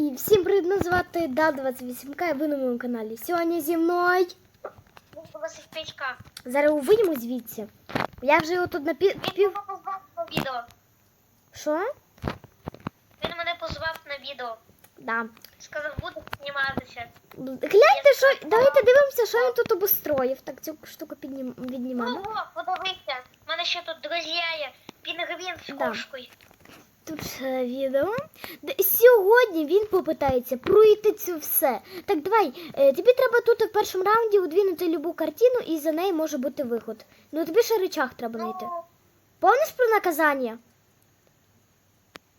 І всім привіт, звати Да28К, і ви на моєму каналі. Сьогодні зі мною. 25к. Зараз вийдемо звідси. Я вже його тут на пів. Він мене позвав на відео. Що? Він мене позвав на відео. Да. Сказав, буду зніматися. Гляньте, що. Давайте дивимося, що він тут обустроїв. Так, цю штуку піднім... віднімаємо. Ого, подивися. У мене ще тут друзі є. Пінгвін з Да. кошкою. Ще відео. Сьогодні він попитається пройти це все. Так, давай, е, тобі треба тут в першому раунді удвинути любу картину, і за неї може бути виход. Ну тобі ще речах треба знайти. Помниш про наказання?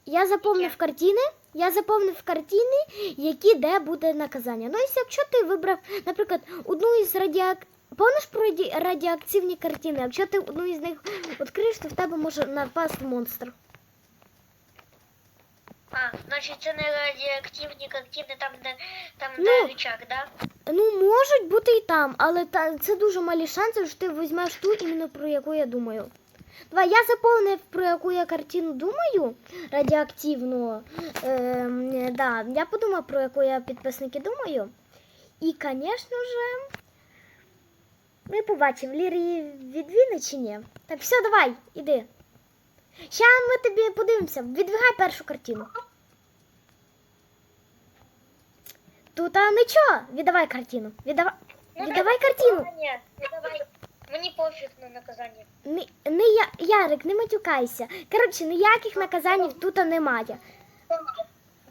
Я заповнив картини. Я заповнив картини, які де буде наказання. Ну, і якщо ти вибрав, наприклад, одну із радіак... Помниш про раді... радіоактивні картини? Якщо ти одну із них відкриєш, то в тебе може напасти монстр. А, значить це не радіоактивні картини, там де там Ну. де да? Ну, можуть бути і там, але та, це дуже малі шанси, що ти візьмеш ту, іменно про яку я думаю. Давай, я заповнив, про яку я картину думаю, радіоактивну. Ем, да, я подумав, про яку я підписники думаю. І, звісно ж, ми побачимо, Лір її відвіне чи ні. Так, все, давай, іди. Ща ми тобі подивимося. Відвигай першу картину. Тут а нічого. Віддавай картину. Віддавай. Віддавай картину. Ні, віддавай. Мені пофіг на наказання. Не, не я, Ярик, не матюкайся. Коротше, ніяких наказань тут немає.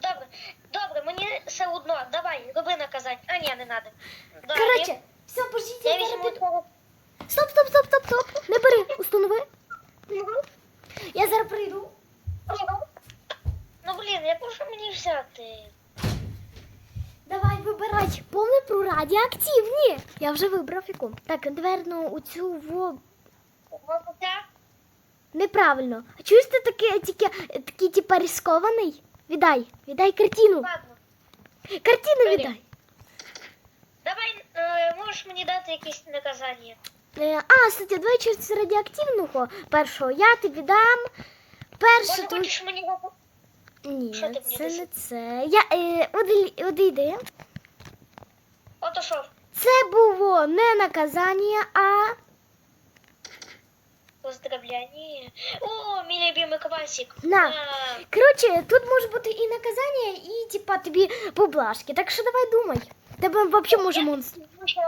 Добре, добре, мені все одно. Давай, роби наказання. А ні, не треба. Коротше, все, пождіть, я я візьму піду. Стоп, стоп, стоп, стоп, стоп. Не бери, установи. Я зараз прийду. Ну блін, яку ж мені взяти? Давай вибирай. Повне про радіоактивні. Я вже вибрав яку. Так, дверну у цю во. Неправильно. А чуєш ти таке, тільки, такий, типа, рискований? Віддай, віддай картину. Ладно. Картину Бери. віддай. Давай, е, можеш мені дати якесь наказання. Е, а, кстати, давай через радіоактивного першого. Я тобі дам перше Може, твоє. хочеш мені дати? Ні, Що ти мені це не це. Я е, одійди. Ото що? Це було не наказання, а Поздравляння. О, мій любимий квасик. На. А, коротше, тут може бути і наказання, і типа тобі поблажки. Так що давай думай. Тебе взагалі може монстр. ще-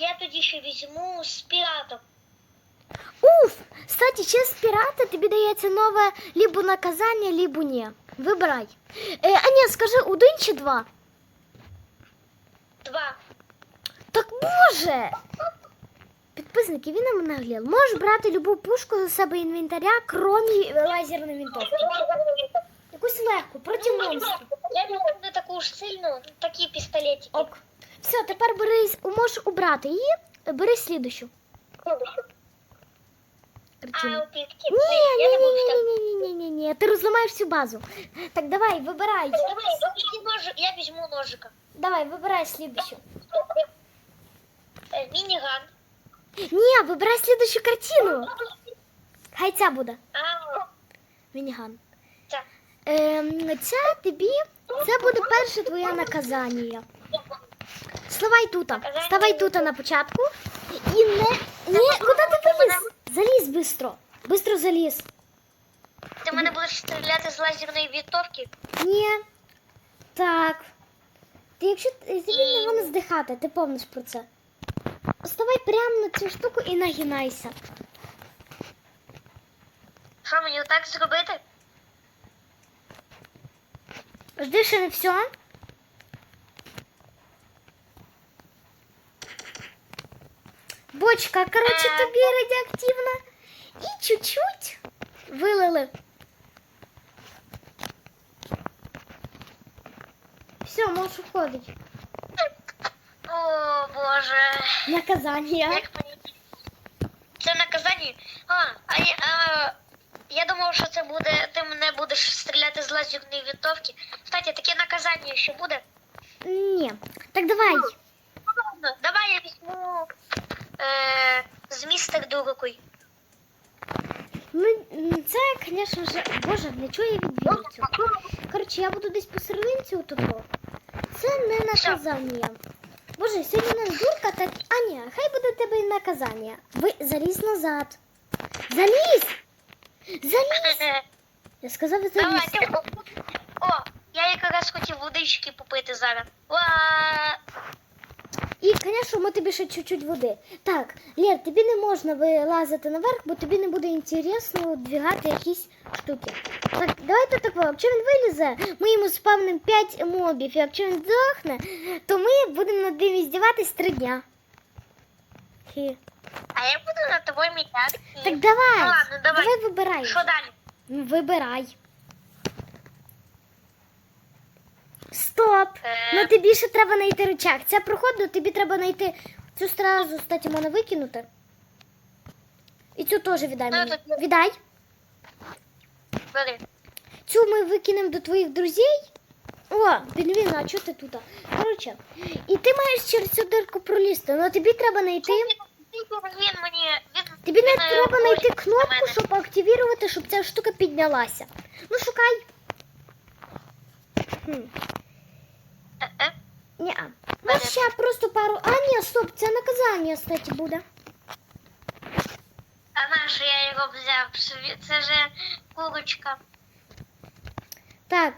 Я тоді ще візьму з піратом. Уф! Кстати, через пірата тобі дається нове либо наказання, либо ні. Вибирай. Е, а ні, скажи один чи два. Два. Так боже! Підписники, він нам наглел. Можеш брати любу пушку за себе інвентаря, крім лазерної винтовки. Якусь легку, проти монстрів. Я не таку ж сильну, такі пістолетики. Ок. Все, тепер бери, можеш убрати її, бери слідущу. А, картину. у пітки. Ні, Я ні, не буду ні, так. ні, ні, ні, ні, ні, ти розламаєш всю базу. Так, давай, вибирай. Давай, я візьму ножика. Давай, вибирай слідущу. Е, Мініган. Ні, вибирай слідущу картину. Хай ця буде. Мініган. Ем, ця тобі, це буде перше твоє наказання. Ставай тут. Ставай тут на початку. І не. Ні, куди ти поліз? Залізь бистро. Бистро заліз. Ти мене будеш стріляти з лазерної вінтовки? Ні. Так. Ти якщо ти- тобі не можна здихати, ти помниш про це. Ставай прямо на цю штуку і нагинайся. Що мені отак зробити? Жди ще не все. Бочка, коротше, Е. тобі радіоактивна. І чуть-чуть вилили. Все, можеш уходити. О, Боже. Наказання. Як мені... Це наказання? А, а я, а, я думав, що це буде, ти мене будеш стріляти з лазерної вінтовки. Кстати, таке наказання ще буде. Ні. Так давай. Ну, Давай я візьму е, з містер Дурокой. Ну, це, звісно ж, боже, для чого я відвів цю? Коротше, я буду десь посерединці отого. Це не наказання. Боже, сьогодні у нас дурка, так. А ні, хай буде тебе і наказання. Ви залізь назад. Залізь! Залізь! Я сказав залізь. Давайте. О, я якраз хотів водички попити зараз. Ва! І, звісно, ми тобі ще чуть-чуть води. Так, Лєр, тобі не можна вилазити наверх, бо тобі не буде інтересно двигати якісь штуки. Так, давайте так, якщо він вилізе, ми йому спавнимо 5 мобів, і якщо він здохне, то ми будемо над ним здіватись 3 дня. Хі. А я буду над тобою мітати. Так давай, Ну ладно, давай. давай вибирай. Що далі? Ну, Вибирай. Стоп! Е. Ну тобі ще треба знайти рычаг. Це проходно, тобі треба знайти цю стразу, кстати, можна викинути. І цю теж віддай Ну, мені. Віддай. Бери. Цю ми викинемо до твоїх друзей. О, Бінвін, а чого ти тут? Коротше, і ти маєш через цю дирку пролізти, але тобі треба знайти. Він мені... Він, Тобі не е, треба знайти кнопку, мене. щоб активувати, щоб ця штука піднялася. Ну, шукай. Хм. Е-е. Ні. Ну, ще просто пару. А, ні, стоп, це наказання, кстати, буде. А на що я його взяв? Собі- Це же курочка. Так.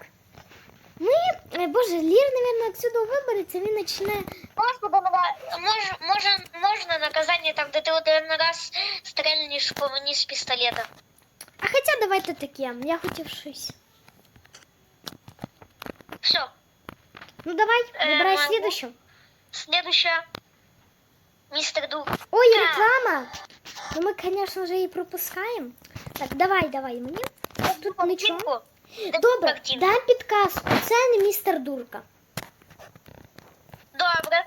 Ми, е, боже, Лір, мабуть, отсюди вибереться, він почне. Можна додавати, мож, може, можна наказання там, де ти один раз стрельнеш по мені з пістолета. А хоча давайте таке, я хотів щось. Все. Ну давай, Е, вибирай могу. слідуще. Следующая. Мистер Ду. Ой, реклама! Ну ми, звісно ж, її пропускаємо. Так, давай, давай мені. Тут нічого. Добре, дай підказку. Це не містер Дурка. Добре.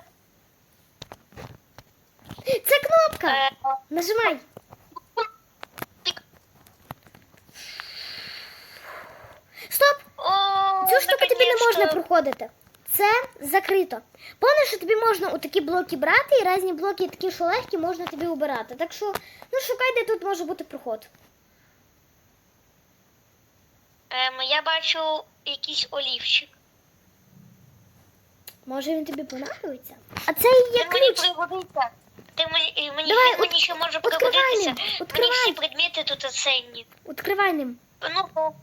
Це кнопка. Е, Нажимай. Стоп! О, Цю штуку тобі не можна проходити. Це закрито. Пам'ятаєш, що тобі можна у такі блоки брати, і різні блоки такі, що легкі, можна тобі обирати. Так що, ну шукай, де тут може бути проход. Ем, я бачу якийсь олівчик. Може він тобі понадобиться? А це і є Він мені ключ. пригодиться. Ти мені, мені, Давай, мені от- ще може відкривай пригодитися. ним, Мені відкривай. всі предмети тут оцінні. Відкривай ним. Ну,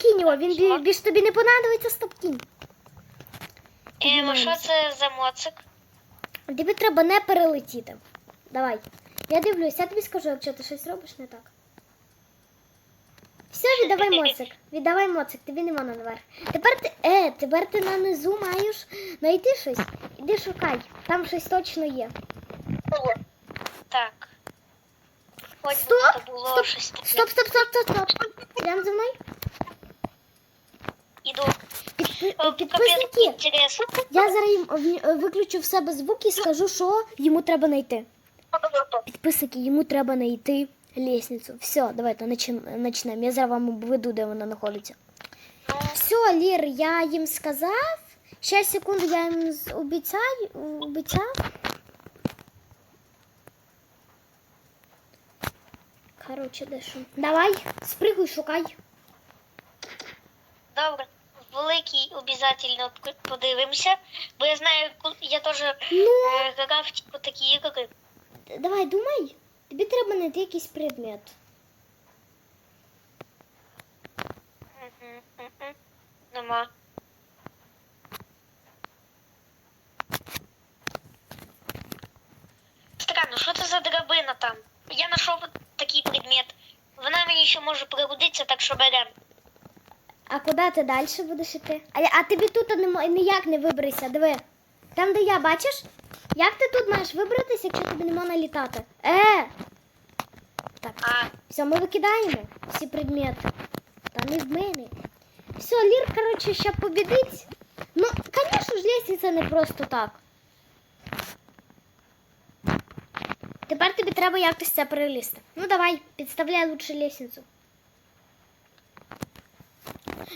Кінь його, він бі- більш тобі не понадобиться, стоп кінь. ем, а що це за моцик? Тобі треба не перелетіти. Давай. Я дивлюсь, я тобі скажу, якщо ти щось робиш не так. Все, віддавай моцик. Віддавай моцик, тобі не можна наверх. Тепер ти. Е, тепер ти на низу маєш знайти щось. Іди шукай. Там щось точно є. Так. Хоч би Стоп! то було Стоп! щось таке. Стоп, стоп, стоп, стоп, стоп. Йдемо за мною. Підписники. Я зараз їм виключу в себе звук і скажу, що йому треба знайти. Підписники, йому треба знайти лестницю. Все, давайте почнемо. Я зараз вам обведу, де вона знаходиться. Все, Лір, я їм сказав. Ще секунду, я їм обіцяю, обіцяв. Короче, дещо. Давай, спригуй, шукай. Добре. Великий обов'язково подивимося, бо я знаю, я теж Ну, е, грав типу такі ігри. давай, думай. Тобі треба знайти якийсь предмет. Нема. Странно, що це за драбина там? Я знайшов такий предмет. Вона мені ще може пригодитися, так що берем. А куди ти далі будеш іти? А, а тобі тут не, ніяк не виберешся, диви. Там, де я, бачиш? Як ти тут маєш вибратися, якщо тобі не можна літати? Е! Так, все, ми викидаємо всі предмети. Та не в мене. Все, Лір, коротше, ще побідить. Ну, звісно ж, лестниця не просто так. Тепер тобі треба якось це перелізти. Ну давай, підставляй лучше лестницю.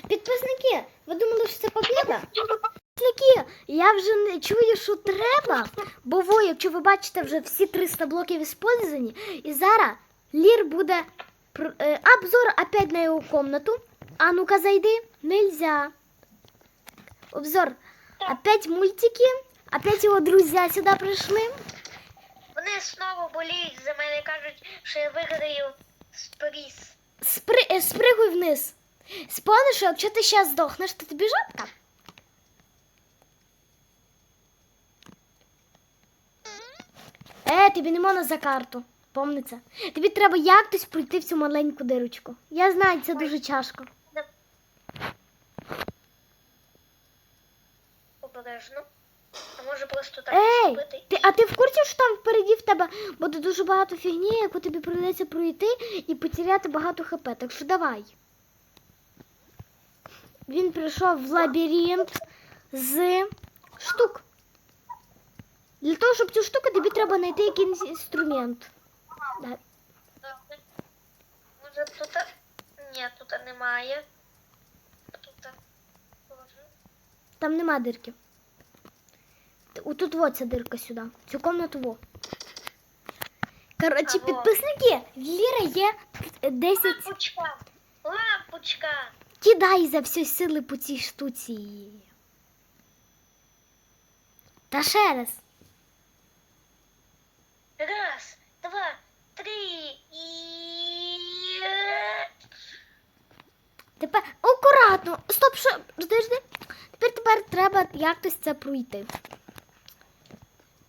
Підписники, ви думали, що це побіда? Підписники, я вже не чую, що треба, бо ви, якщо ви бачите, вже всі 300 блоків іспользовані, і зараз Лір буде е, обзор опять на його комнату. А ну-ка зайди. Нельзя. Обзор. Опять мультики. Опять його друзі сюди прийшли. Вони знову боліють за мене, кажуть, що я виграю з приз. Спри... е, Спригуй вниз. Що якщо ти зараз здохнеш, то тобі жопка. Е, тобі не можна за карту. Помни це. Тобі треба якось пройти в цю маленьку дирочку. Я знаю, це дуже тяжко. Обережно. А може просто так Ей, ти, а ти в курсі, що там впереді в тебе буде дуже багато фігні, яку тобі прийдеться пройти і потеряти багато хп. Так що давай. Він прийшов в лабіринт з штук. Для того, щоб цю штуку, тобі треба знайти якийсь інструмент. Да. Добре. Може тут. Ні, тут немає. Тут. Боже. Там нема дирки. Т- Отут во ця дирка сюди. в Цю комнату во. Коротше, Ага. підписники, в Ліра є 10 Лампочка! Лампочка! Кидай за всі сили по цій штуці. Та ще раз. Раз, два, три і. Тепер акуратно. Стоп, що? Подожди. Тепер тепер треба якось це пройти.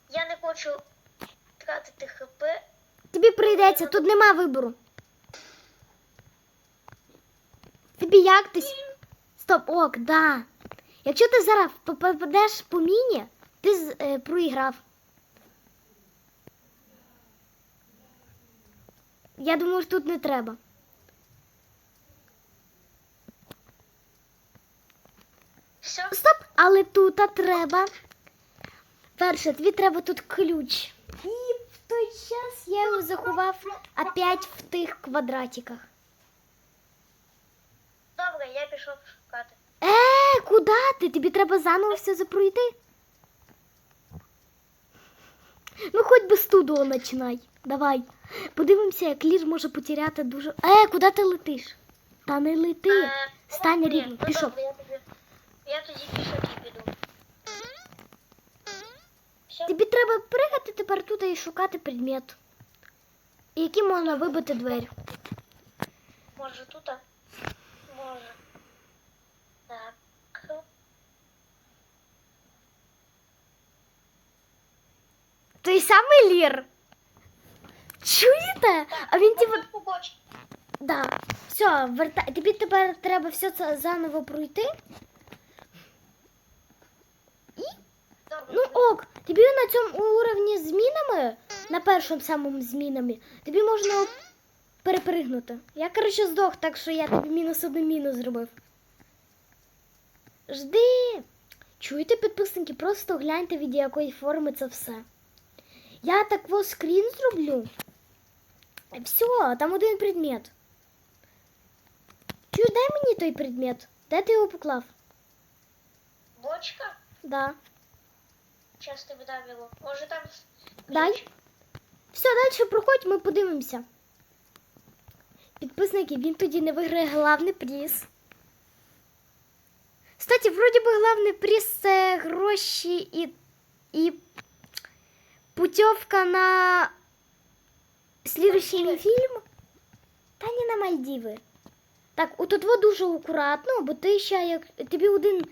Я не хочу тратити хп. Тобі прийдеться, тут нема вибору. Тобі якось. Стоп, ок, да. Якщо ти зараз попадеш по міні, ти е, проіграв. Я думаю, що тут не треба. Все, Стоп, але тут треба. Перше, тобі треба тут ключ. І в той час я його заховав опять в тих квадратиках. Добре, я пішов шукати. Е, куди ти? Тобі треба заново все запройти. Ну, хоч би з туду починай. Давай. Подивимося, як лір може потеряти дуже. Е, куди ти летиш? Та не лети. Е, Стань ні, рівно. ну Пішов. добре, Я тоді, я тоді пішки піду. Все, Тобі треба пригати тепер тут і шукати предмет. Які можна вибити двері. може тут? а? Може. Так. Той самий лір. Чуєте? А він типу. Тут побочки. Да. Все, вертай. Тобі тепер треба все це заново пройти. Добре. Ну ок, тобі на цьому уровні з змінами, на першому самому змінами, тобі можна Перепригнути. Я, коротше, здох, так що я тобі мінус один мінус зробив. Жди. Чуєте, підписники, просто гляньте від якої форми це все. Я так во скрін зроблю. Все, там один предмет. Чуєш, дай мені той предмет. Де ти його поклав? Бочка? Да. Час тобі дам його. Може там. Дай. Все, далі проходь, ми подивимося. Підписники, він тоді не виграє главний приз. Кстати, вроді би главний приз це гроші і, і путівка на слідущий фільм. Та не на Мальдіви. Так, отут дуже акуратно, бо ти ще як тобі один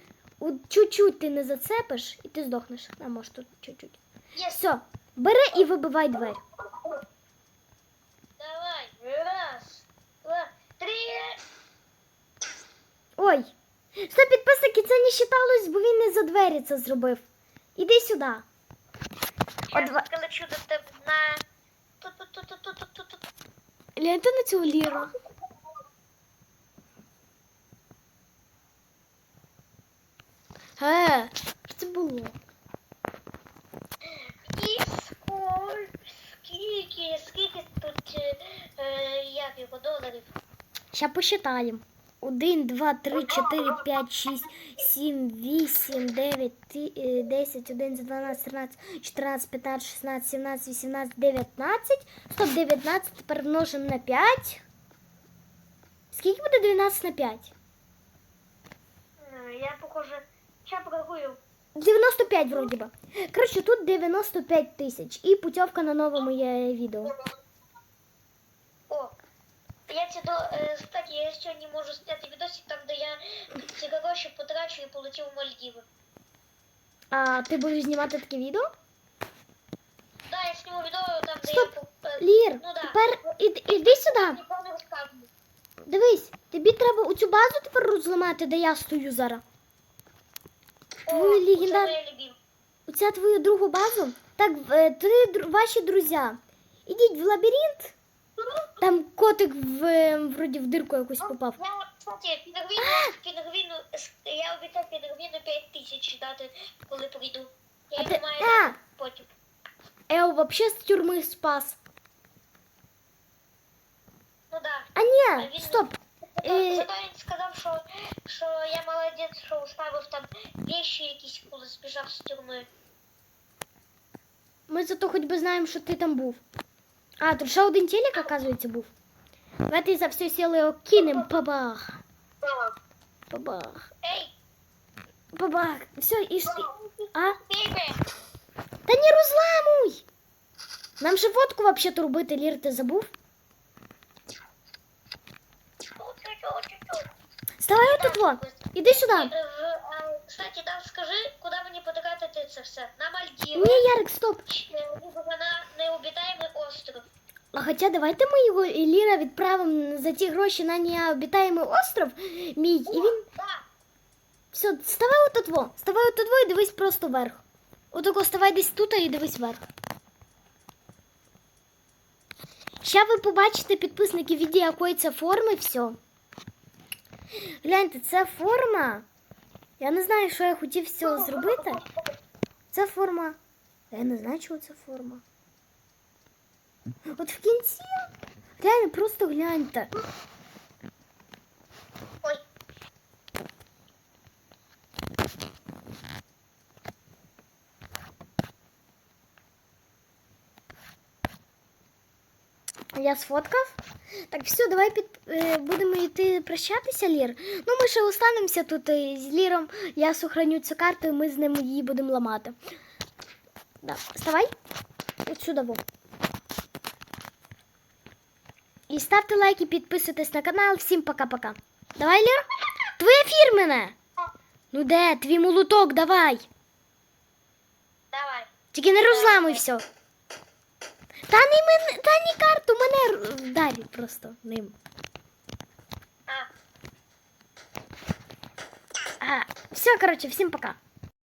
чуть-чуть ти не зацепиш і ти здохнеш. А може тут чуть-чуть. Є. Все, бери і вибивай двері. Давай. Раз, два, три. Ой. Стоп, підписники, це не вважалось, бо він не за двері це зробив. Іди сюди. Я лечу до тебе на. Ту-ту-ту-ту-ту-ту-ту. Гляньте на цю ліру. Е, що це було? І сколь, скільки, скільки тут, е, як його, доларів? Ща посчитаємо. 1, 2, 3, 4, 5, 6, 7, 8, 9, ти- е, 10, 11, 12, 13, 14, 15, 16, 17, 18, 19. Стоп, 19 тепер множимо на 5. Скільки буде 12 на 5? Е, Я, похоже, ще порахую. 95 вроді би. Коротше, тут 95 тисяч. І путівка на нове моє відео. Я ці до, е, кстати, я сьогодні можу зняти відосик там, де я ці гроші потрачу і полетів у Мальдіви. А ти будеш знімати таке відео? Да, я зніму відео там, де Стоп. я по- е, Лір, Ну да. тепер іди, іди сюди. ніколи не розказую. Дивись, тобі треба у цю базу тепер розламати, де я стою зараз. Твою О, легендар- це моя любима. Оця твою другу базу. Так, е, три дру- ваші друзі. Ідіть в лабіринт. Там котик в, е, вроді в дирку якусь попав. Я, кстати, пінгвіну, пінгвіну, я обіцяв пінгвіну 5 тисяч дати, коли прийду. Я А йому ти- маю а! потім. Ео вообще з тюрми спас. Ну да. А А ні, він- стоп. Е, Зато він сказав, що, що я молодець, що уставив там вещи якісь, коли збіжав з тюрми. Ми зато хоч би знаємо, що ти там був. А, тут ще один телек, оказується, був. Давайте за все сіли його кинем. Бабах. Бабах. Ей, Бабах. Все, і ж. А? бейбе! Та не розламуй! Нам же водку вообще-то робити, Лір, ти забув? Ставай отут во. Іди сюди. Е, е, Кстати, да, скажи, куди мені це все? На Мальдіви. Ні, Ярик, стоп. Чи на необітаємий остров. А хоча давайте ми його і Ліра відправимо за ті гроші на необітаємий остров мій, і він. Да. Все, ставай отут во. Ставай отут во і дивись просто вверх. Отако ставай десь тут і дивись вверх. Ще ви побачите підписники відео якої це форми, все. Гляньте, це форма. Я не знаю, що я хотів з цього зробити. Це форма. Я не знаю, чого це форма. От в кінці. Реально, просто гляньте. Я сфоткав. Так, все, давай під, е, будемо йти прощатися, Лір. Ну, ми ще останемося тут е, з Ліром. Я сохраню цю карту, і ми з ним її будемо ламати. Да. Вставай. Отсюда во. І ставте лайки, підписуйтесь на канал. Всім пока-пока. Давай, Лір. Твоє фірмене. Ну де, твій молоток, давай. давай. Тільки не розламуй все. Та не мене, та не карту, мене вдарі просто ним. А, все, короче, всім пока.